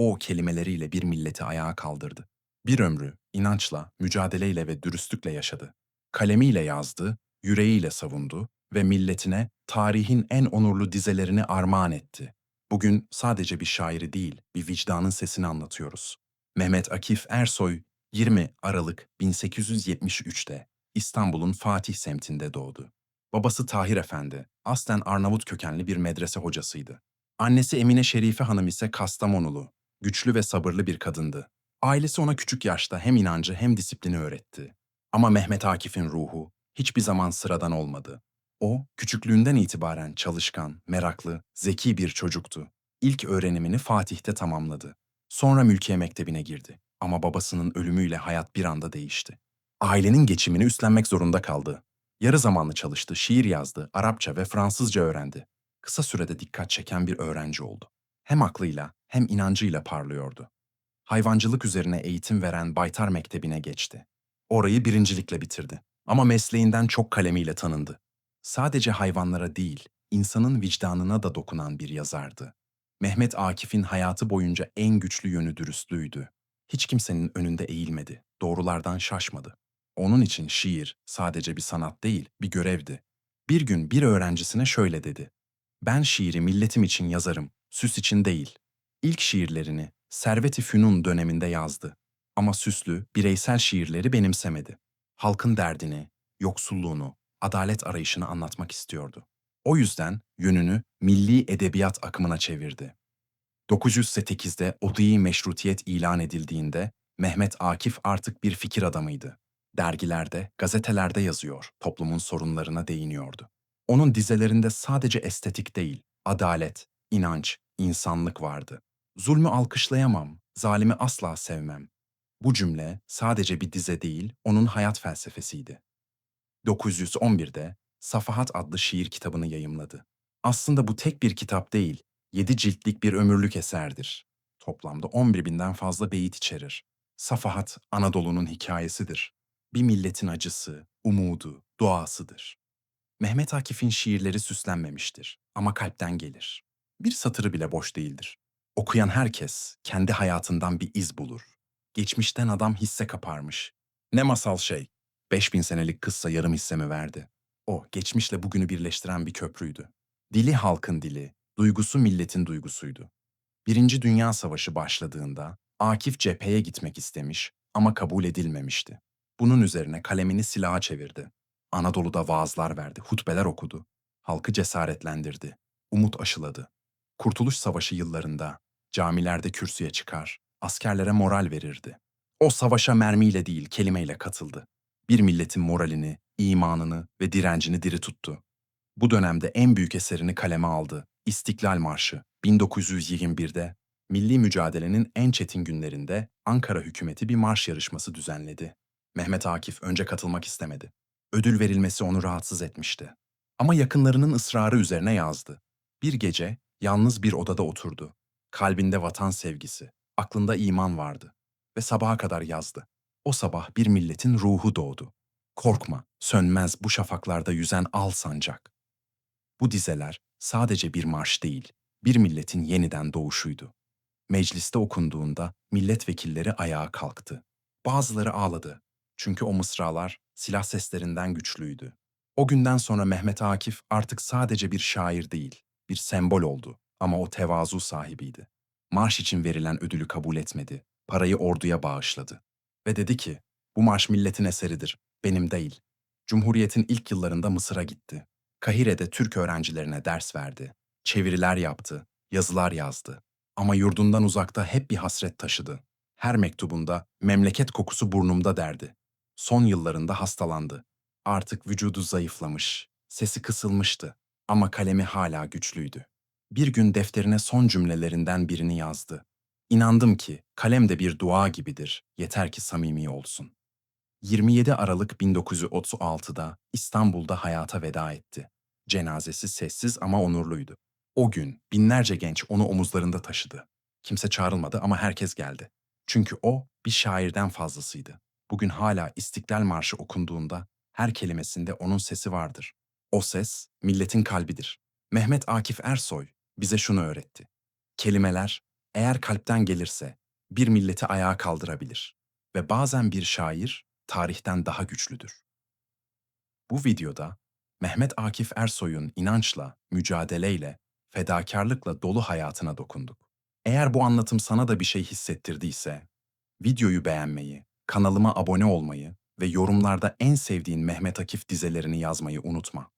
O kelimeleriyle bir milleti ayağa kaldırdı. Bir ömrü inançla, mücadeleyle ve dürüstlükle yaşadı. Kalemiyle yazdı, yüreğiyle savundu ve milletine tarihin en onurlu dizelerini armağan etti. Bugün sadece bir şairi değil, bir vicdanın sesini anlatıyoruz. Mehmet Akif Ersoy 20 Aralık 1873'te İstanbul'un Fatih semtinde doğdu. Babası Tahir Efendi, aslen Arnavut kökenli bir medrese hocasıydı. Annesi Emine Şerife Hanım ise Kastamonulu, güçlü ve sabırlı bir kadındı. Ailesi ona küçük yaşta hem inancı hem disiplini öğretti. Ama Mehmet Akif'in ruhu hiçbir zaman sıradan olmadı. O, küçüklüğünden itibaren çalışkan, meraklı, zeki bir çocuktu. İlk öğrenimini Fatih'te tamamladı. Sonra Mülkiye Mektebi'ne girdi. Ama babasının ölümüyle hayat bir anda değişti. Ailenin geçimini üstlenmek zorunda kaldı. Yarı zamanlı çalıştı, şiir yazdı, Arapça ve Fransızca öğrendi. Kısa sürede dikkat çeken bir öğrenci oldu. Hem aklıyla hem inancıyla parlıyordu. Hayvancılık üzerine eğitim veren Baytar Mektebi'ne geçti. Orayı birincilikle bitirdi. Ama mesleğinden çok kalemiyle tanındı. Sadece hayvanlara değil, insanın vicdanına da dokunan bir yazardı. Mehmet Akif'in hayatı boyunca en güçlü yönü dürüstlüğüydü. Hiç kimsenin önünde eğilmedi, doğrulardan şaşmadı. Onun için şiir sadece bir sanat değil, bir görevdi. Bir gün bir öğrencisine şöyle dedi. Ben şiiri milletim için yazarım, süs için değil. İlk şiirlerini Servet-i Fünun döneminde yazdı. Ama süslü, bireysel şiirleri benimsemedi. Halkın derdini, yoksulluğunu, adalet arayışını anlatmak istiyordu. O yüzden yönünü milli edebiyat akımına çevirdi. 908'de Odi Meşrutiyet ilan edildiğinde Mehmet Akif artık bir fikir adamıydı. Dergilerde, gazetelerde yazıyor, toplumun sorunlarına değiniyordu. Onun dizelerinde sadece estetik değil, adalet, inanç, insanlık vardı. Zulmü alkışlayamam, zalimi asla sevmem. Bu cümle sadece bir dize değil, onun hayat felsefesiydi. 911'de Safahat adlı şiir kitabını yayımladı. Aslında bu tek bir kitap değil, yedi ciltlik bir ömürlük eserdir. Toplamda 11 binden fazla beyit içerir. Safahat, Anadolu'nun hikayesidir. Bir milletin acısı, umudu, duasıdır. Mehmet Akif'in şiirleri süslenmemiştir ama kalpten gelir. Bir satırı bile boş değildir. Okuyan herkes kendi hayatından bir iz bulur. Geçmişten adam hisse kaparmış. Ne masal şey. 5000 senelik kızsa yarım hissemi verdi. O, geçmişle bugünü birleştiren bir köprüydü. Dili halkın dili, duygusu milletin duygusuydu. Birinci Dünya Savaşı başladığında Akif cepheye gitmek istemiş ama kabul edilmemişti. Bunun üzerine kalemini silaha çevirdi. Anadolu'da vaazlar verdi, hutbeler okudu. Halkı cesaretlendirdi, umut aşıladı. Kurtuluş Savaşı yıllarında camilerde kürsüye çıkar, askerlere moral verirdi. O savaşa mermiyle değil, kelimeyle katıldı. Bir milletin moralini, imanını ve direncini diri tuttu. Bu dönemde en büyük eserini kaleme aldı. İstiklal Marşı 1921'de milli mücadelenin en çetin günlerinde Ankara hükümeti bir marş yarışması düzenledi. Mehmet Akif önce katılmak istemedi. Ödül verilmesi onu rahatsız etmişti. Ama yakınlarının ısrarı üzerine yazdı. Bir gece yalnız bir odada oturdu. Kalbinde vatan sevgisi, aklında iman vardı ve sabaha kadar yazdı. O sabah bir milletin ruhu doğdu. Korkma, sönmez bu şafaklarda yüzen al sancak. Bu dizeler sadece bir marş değil, bir milletin yeniden doğuşuydu. Mecliste okunduğunda milletvekilleri ayağa kalktı. Bazıları ağladı. Çünkü o mısralar silah seslerinden güçlüydü. O günden sonra Mehmet Akif artık sadece bir şair değil, bir sembol oldu ama o tevazu sahibiydi. Marş için verilen ödülü kabul etmedi, parayı orduya bağışladı. Ve dedi ki, bu marş milletin eseridir, benim değil. Cumhuriyetin ilk yıllarında Mısır'a gitti. Kahire'de Türk öğrencilerine ders verdi. Çeviriler yaptı, yazılar yazdı. Ama yurdundan uzakta hep bir hasret taşıdı. Her mektubunda memleket kokusu burnumda derdi. Son yıllarında hastalandı. Artık vücudu zayıflamış, sesi kısılmıştı ama kalemi hala güçlüydü. Bir gün defterine son cümlelerinden birini yazdı. İnandım ki kalem de bir dua gibidir, yeter ki samimi olsun. 27 Aralık 1936'da İstanbul'da hayata veda etti. Cenazesi sessiz ama onurluydu. O gün binlerce genç onu omuzlarında taşıdı. Kimse çağrılmadı ama herkes geldi. Çünkü o bir şairden fazlasıydı. Bugün hala İstiklal Marşı okunduğunda her kelimesinde onun sesi vardır. O ses milletin kalbidir. Mehmet Akif Ersoy bize şunu öğretti. Kelimeler Eğer kalpten gelirse bir milleti ayağa kaldırabilir ve bazen bir şair tarihten daha güçlüdür. Bu videoda Mehmet Akif Ersoy'un inançla, mücadeleyle, fedakarlıkla dolu hayatına dokunduk. Eğer bu anlatım sana da bir şey hissettirdiyse, videoyu beğenmeyi, kanalıma abone olmayı ve yorumlarda en sevdiğin Mehmet Akif dizelerini yazmayı unutma.